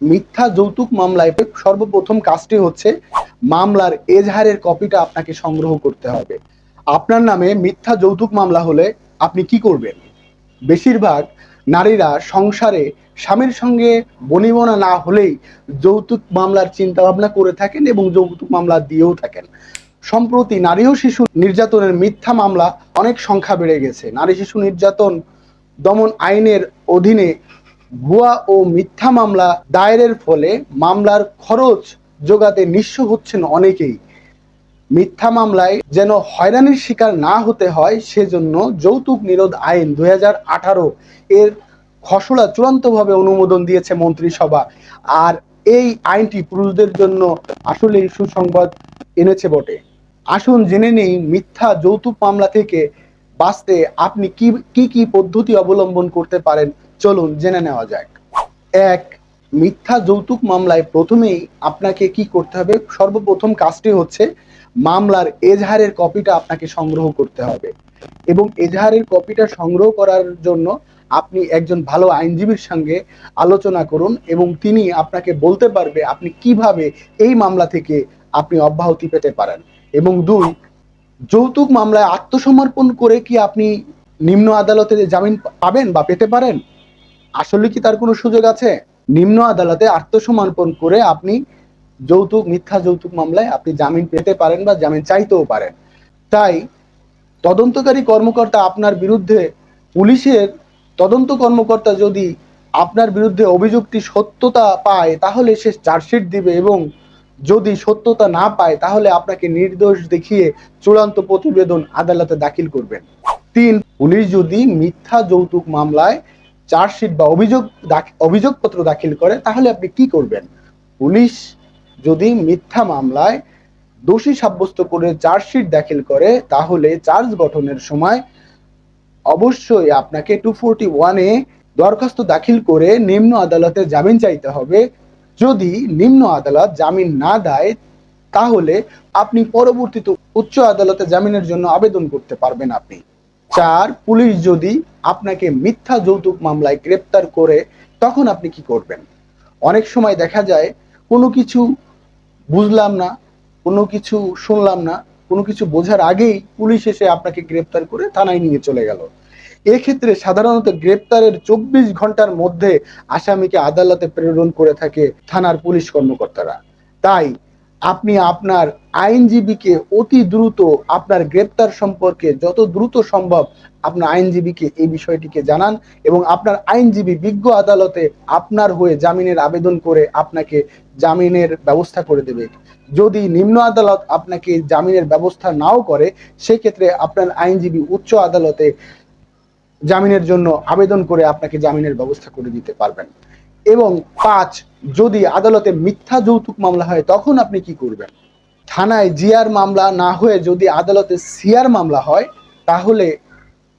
মিথ্যা যৌতুক মামলায় সর্বপ্রথম কাজটি হচ্ছে মামলার এজাহারের কপিটা আপনাকে সংগ্রহ করতে হবে। আপনার নামে মিথ্যা যৌতুক মামলা হলে আপনি কি করবেন? বেশিরভাগ নারীরা সংসারে স্বামীর সঙ্গে বনিবনা না হলেই যৌতুক মামলার চিন্তা ভাবনা করে থাকেন এবং যৌতুক মামলা দিয়েও থাকেন। সম্প্রতি নারী ও শিশু নির্যাতনের মিথ্যা মামলা অনেক সংখ্যা বেড়ে গেছে। নারী শিশু নির্যাতন দমন আইনের অধীনে ভুয়া ও মিথ্যা মামলা দায়েরের ফলে মামলার খরচ যোগাতে নিঃস্ব হচ্ছেন অনেকেই। মিথ্যা মামলায় যেন হয়রানির শিকার না হতে হয়, সেজন্য যৌতুক নিরোধ আইন দুই এর খসড়া চূড়ান্তভাবে অনুমোদন দিয়েছে মন্ত্রিসভা। আর এই আইনটি পুরুষদের জন্য আসলে সুসংবাদ এনেছে বটে। আসুন জেনে নেই মিথ্যা যৌতুক মামলা থেকে বাঁচতে আপনি কি কি কি পদ্ধতি অবলম্বন করতে পারেন চলুন জেনে নেওয়া যাক। এক, মিথ্যা যৌতুক মামলায় প্রথমেই আপনাকে কি করতে হবে? সর্বপ্রথম কাজটি হচ্ছে মামলার এজাহারের কপিটা আপনাকে সংগ্রহ করতে হবে। এবং এজাহারের কপিটা সংগ্রহ করার জন্য আপনি একজন ভালো আইনজীবীর সঙ্গে আলোচনা করুন এবং তিনি আপনাকে বলতে পারবে আপনি কীভাবে এই মামলা থেকে আপনি অব্যাহতি পেতে পারেন। এবং দুই, যৌতুক মামলায় আত্মসমর্পণ করে কি আপনি নিম্ন আদালতে জামিন পাবেন বা পেতে পারেন? আসলে কি তার কোনো সুযোগ আছে? নিম্ন আদালতে আত্মসমর্পণ করে আপনি যৌতুক, মিথ্যা যৌতুক মামলায় আপনি জামিন পেতে পারেন বা জামিন চাইতেও পারেন। তাই তদন্তকারী কর্মকর্তা আপনার বিরুদ্ধে, পুলিশের তদন্ত কর্মকর্তা যদি আপনার বিরুদ্ধে অভিযোগটি সত্যতা পায়, তাহলে সে চার্জশিট দিবে এবং যদি সত্যতা না পায়, তাহলে আপনাকে নির্দোষ দেখিয়ে চূড়ান্ত প্রতিবেদন আদালতে দাখিল করবেন। তিন, পুলিশ যদি মিথ্যা যৌতুক মামলায় চার্জশিট বা অভিযোগ অভিযোগপত্র দাখিল করে, তাহলে আপনি কি করবেন? পুলিশ যদি মিথ্যা মামলায় দোষী সাব্যস্ত করে চার্জশিট দাখিল করে, তাহলে চার্জ গঠনের সময় অবশ্যই আপনাকে টু ফোরটি ওয়ানে দরখাস্ত দাখিল করে নিম্ন আদালতে জামিন চাইতে হবে। যদি নিম্ন আদালত জামিন না দেয়, তাহলে আপনি পরবর্তীতে উচ্চ আদালতে জামিনের জন্য আবেদন করতে পারবেন আপনি। চার, পুলিশ যদি আপনাকে মিথ্যা যৌতুক মামলায় গ্রেপ্তার করে, তখন আপনি কি করবেন? অনেক সময় দেখা যায়, কোনো কিছু বুঝলাম না, কোনো কিছু শুনলাম না, কোনো কিছু বোঝার আগেই পুলিশ এসে আপনাকে গ্রেপ্তার করে থানায় নিয়ে চলে গেল। এক্ষেত্রে সাধারণত গ্রেপ্তারের চব্বিশ ঘণ্টার মধ্যে আসামিকে আদালতে প্রেরণ করে থাকে থানার পুলিশ কর্মকর্তারা। তাই আপনি আপনার আইনজীবীকে অতি দ্রুত আপনার গ্রেপ্তার সম্পর্কে যত দ্রুত সম্ভব আপনার আইনজীবীকে এই বিষয়টিকে জানান এবং আপনার আইনজীবী বিজ্ঞ আদালতে আপনার হয়ে জামিনের আবেদন করে আপনাকে জামিনের ব্যবস্থা করে দেবে। যদি নিম্ন আদালত আপনাকে জামিনের ব্যবস্থা নাও করে, সেক্ষেত্রে আপনার আইনজীবী উচ্চ আদালতে জামিনের জন্য আবেদন করে আপনাকে জামিনের ব্যবস্থা করে দিতে পারবেন। এবং পাঁচ, যদি আদালতে মিথ্যা যৌতুক মামলা হয়, তখন আপনি কি করবেন? থানায় জিআর মামলা না হয়ে যদি আদালতে সিআর মামলা হয়, তাহলে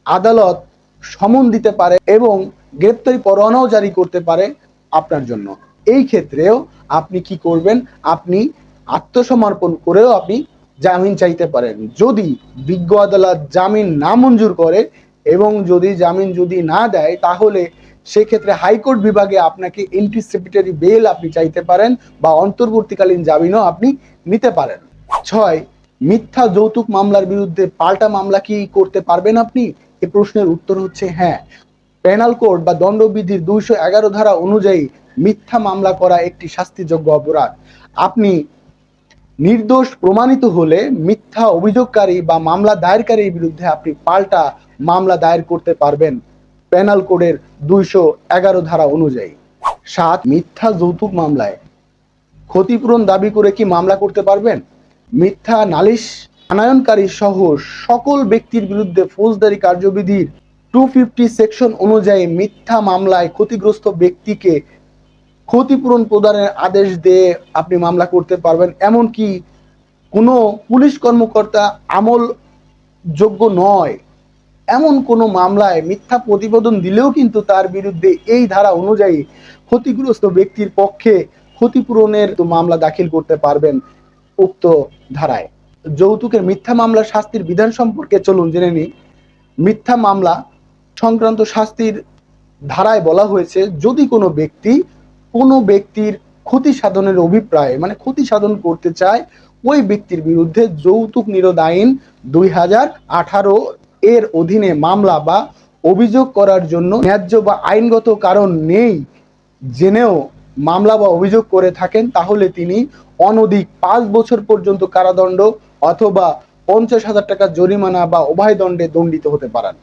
আদালত সমন দিতে পারে এবং গ্রেপ্তারি পরোয়ানাও জারি করতে পারে আপনার জন্য। এই ক্ষেত্রেও আপনি কি করবেন? আপনি আত্মসমর্পণ করেও আপনি জামিন চাইতে পারেন। যদি বিজ্ঞ আদালত জামিন না মঞ্জুর করে এবং যদি জামিন যদি না দেয়, তাহলে সেক্ষেত্রে হাইকোর্ট বিভাগে আপনাকে এন্টিসিপিটারি বেল আপনি চাইতে পারেন বা অন্তর্বর্তীকালীন জামিনও আপনি নিতে পারেন। ছয়, মিথ্যা যৌতুক মামলার বিরুদ্ধে পাল্টা মামলা কি করতে পারবেন আপনি? এই প্রশ্নের উত্তর হচ্ছে হ্যাঁ। পেনাল কোড বা দণ্ডবিধির দুইশো এগারো ধারা অনুযায়ী মিথ্যা মামলা করা একটি শাস্তিযোগ্য অপরাধ। আপনি নির্দোষ প্রমাণিত হলে মিথ্যা অভিযোগকারী বা মামলা দায়েরকারীর বিরুদ্ধে আপনি পাল্টা মামলা দায়ের করতে পারবেন। পেনাল কোডের দুইশো এগারো ধারা অনুযায়ী। সাত, মিথ্যা যৌতুক মামলায়। ক্ষতিপূরণ দাবি করে কি মামলা করতে পারবেন? মিথ্যা, নালিশ, আনায়নকারী সহ সকল ব্যক্তির বিরুদ্ধে ফৌজদারি কার্যবিধির টু ফিফটি সেকশন অনুযায়ী মিথ্যা মামলায় ক্ষতিগ্রস্ত ব্যক্তিকে ক্ষতিপূরণ প্রদানের আদেশ দিয়ে আপনি মামলা করতে পারবেন। এমনকি কোনো পুলিশ কর্মকর্তা আমল যোগ্য নয়। এমন কোনো মামলায় মিথ্যা প্রতিবেদন দিলেও কিন্তু তার বিরুদ্ধে এই ধারা অনুযায়ী ক্ষতিগ্রস্ত ব্যক্তির পক্ষে ক্ষতিপূরণের মামলা দাখিল করতে পারবেন উক্ত ধারায়। যৌতুকের মিথ্যা মামলা শাস্তির বিধান সম্পর্কে চলুন জেনে নিই। মিথ্যা মামলা সংক্রান্ত শাস্তির ধারায় বলা হয়েছে, যদি কোনো ব্যক্তি কোনো ব্যক্তির ক্ষতি সাধনের অভিপ্রায়ে মানে ক্ষতি সাধন করতে চায়, ওই ব্যক্তির বিরুদ্ধে যৌতুক নিরোধ আইন দুই হাজার আঠারো এর অধীনে মামলা বা অভিযোগ করার জন্য ন্যায্য বা আইনগত কারণ নেই জেনেও মামলা বা অভিযোগ করে থাকেন, তাহলে তিনি অনধিক পাঁচ বছর পর্যন্ত কারাদণ্ড অথবা পঞ্চাশ হাজার টাকা জরিমানা বা উভয় দণ্ডে দণ্ডিত হতে পারেন।